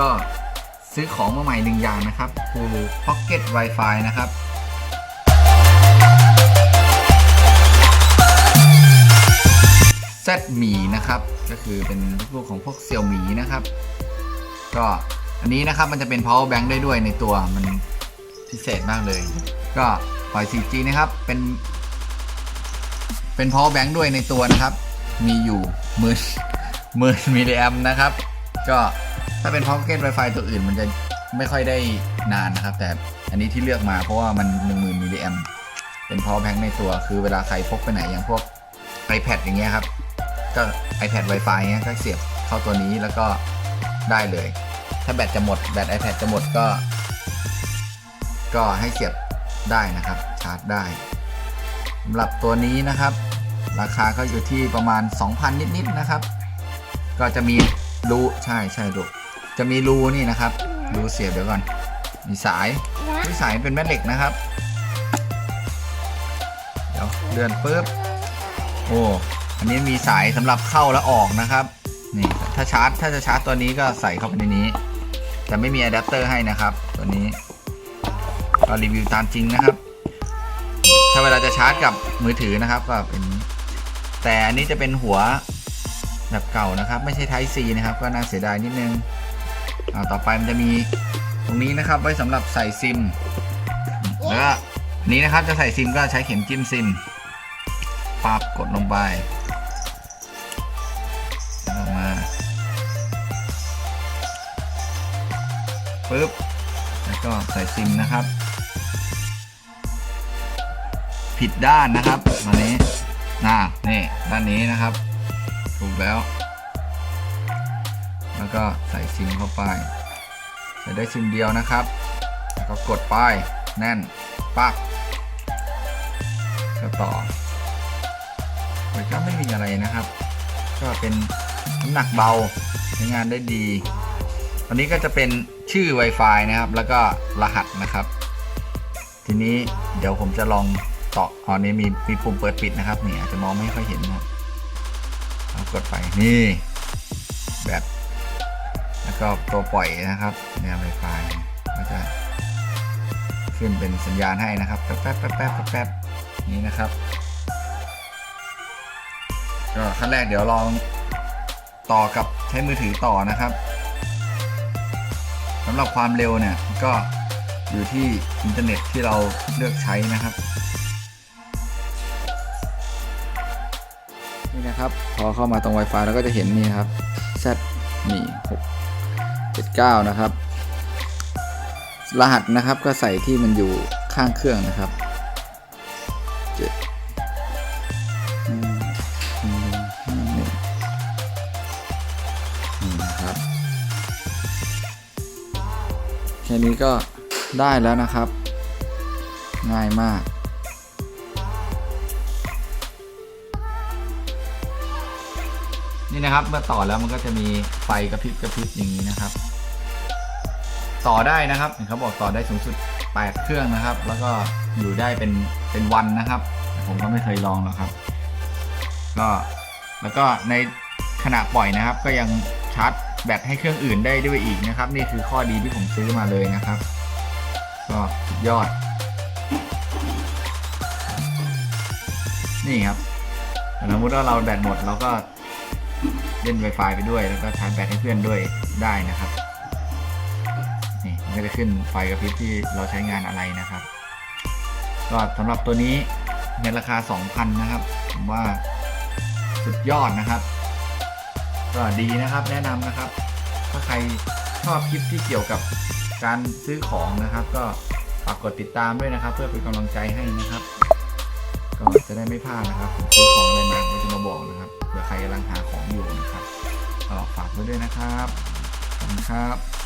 ก็ซื้อของมาใหม่หนึ่งอย่างนะครับ คือ Pocket Wi-Fi นะครับ Z หมีนะครับ ก็คือเป็นลูกของพวกเซี่ยวหมีนะครับ ก็อันนี้นะครับมันจะเป็น power bank ได้ด้วยในตัวมันพิเศษมากเลย ก็ปล่อย 4G นะครับ เป็น เป็น power bank ด้วยในตัวนะครับ มีอยู่หมื่นหมื่นมิลลิแอมนะครับ ก็ ถ้าเป็น pocket wifi ตัวอื่นมันจะไม่ค่อยได้นานนะครับ แต่อันนี้ที่เลือกมาเพราะว่ามัน 10,000มิลลิแอมเป็น power bank ในตัวคือเวลาใครพกไปไหนอย่างพวก iPad อย่างเงี้ยครับ ก็ iPad Wi-Fi เงี้ยก็เสียบเข้าตัวนี้แล้วก็ได้เลย ถ้าแบตจะหมดแบต iPad จะหมดก็ ก็ให้เสียบได้นะครับ ชาร์จได้สำหรับตัวนี้นะครับ ราคาก็อยู่ที่ประมาณ 2,000 นิดๆนะครับ ก็จะมีรูใช่ใช่ลูก จะมีรูนี่นะครับรูเสียบเดี๋ยวก่อน มีสายที่สายเป็นแม่เหล็กนะครับ เดี๋ยวเลื่อนปุ๊บโอ้อันนี้มีสายสำหรับเข้าและออกนะครับนี่ถ้าชาร์จถ้าจะชาร์จตัวนี้ก็ใส่เข้าไปในนี้ แต่ไม่มีอะแดปเตอร์ให้นะครับ ตัวนี้ก็รีวิวตามจริงนะครับ ถ้าเวลาจะชาร์จกับมือถือนะครับก็เป็นแต่อันนี้จะเป็นหัวแบบเก่านะครับ ไม่ใช่ Type C นะครับ ก็น่าเสียดายนิดนึงอ่า ต่อไปมันจะมีตรงนี้นะครับไว้สำหรับใส่ซิมแล้วนี้นะครับจะใส่ซิมก็ใช้เข็มจิ้มซิมปับกดลงไปล้วออกมาปึ๊บแล้วก็ใส่ซิมนะครับ ผิดด้านนะครับตอนนี้น่านี่ด้านนี้นะครับ ถูกแล้ว แล้วก็ใส่ซิมเข้าไป ใส่ได้ซิมเดียวนะครับ แล้วก็กดไปแน่นปักก็ต่อมันก็ไม่มีอะไรนะครับ ก็เป็นน้ำหนักเบาใช้งานได้ดีอันนี้ก็จะเป็นชื่อ Wi-Fi นะครับ แล้วก็รหัสนะครับ ทีนี้เดี๋ยวผมจะลองต่ออ๋อนี่มีมีปุ่มเปิดปิดนะครับนี่อาจจะมองไม่ค่อยเห็นนะครับกดไปนี่ ก็ตัวปล่อยนะครับแนว Wi-Fi ก็จะขึ้นเป็นสัญญาณให้นะครับ แป๊บแป๊บแป๊บแป๊บแป๊บนี้นะครับ ก็ขั้นแรกเดี๋ยวลองต่อกับใช้มือถือต่อนะครับสำหรับความเร็วเนี่ยก็อยู่ที่อินเทอร์เน็ตที่เราเลือกใช้นะครับนี่นะครับ พอเข้ามาตรง Wi-Fi แล้วก็จะเห็นนี่ครับ Z นี่6 7 9 นะครับ รหัสนะครับก็ใส่ที่มันอยู่ข้างเครื่องนะครับหนึ่งห้าหนึ่งนะครับ แค่นี้ก็ได้แล้วนะครับ ง่ายมากนี่นะครับเมื่อต่อแล้วมันก็จะมีไฟกระพริบกระพริบอย่างนี้นะครับ ต่อได้นะครับเขาบอกต่อได้สูงสุด 8 เครื่องนะครับ แล้วก็อยู่ได้เป็นเป็นวันนะครับ ผมก็ไม่เคยลองหรอกครับ ก็แล้วก็ในขณะปล่อยนะครับ ก็ยังชาร์จแบตให้เครื่องอื่นได้ด้วยอีกนะครับ นี่คือข้อดีที่ผมซื้อมาเลยนะครับ ก็สุดยอด นี่ครับสมมติว่าเราแบตหมดเราก็เล่น Wi-Fi ไปด้วย แล้วก็ชาร์จแบตให้เพื่อนด้วยได้นะครับ มันก็จะขึ้นไฟกระพริบที่เราใช้งานอะไรนะครับก็สำหรับตัวนี้ในราคา 2,000 นะครับผมว่าสุดยอดนะครับ ก็ดีนะครับแนะนำนะครับ ถ้าใครชอบคลิปที่เกี่ยวกับการซื้อของนะครับ ก็ฝากกดติดตามด้วยนะครับ เพื่อเป็นกำลังใจให้นะครับก็จะได้ไม่พลาดนะครับผมซื้อของอะไรมาผมจะมาบอกนะครับเผื่อใครกำลังหาของอยู่นะครับก็ฝากไว้ด้วยนะครับขอบคุณครับ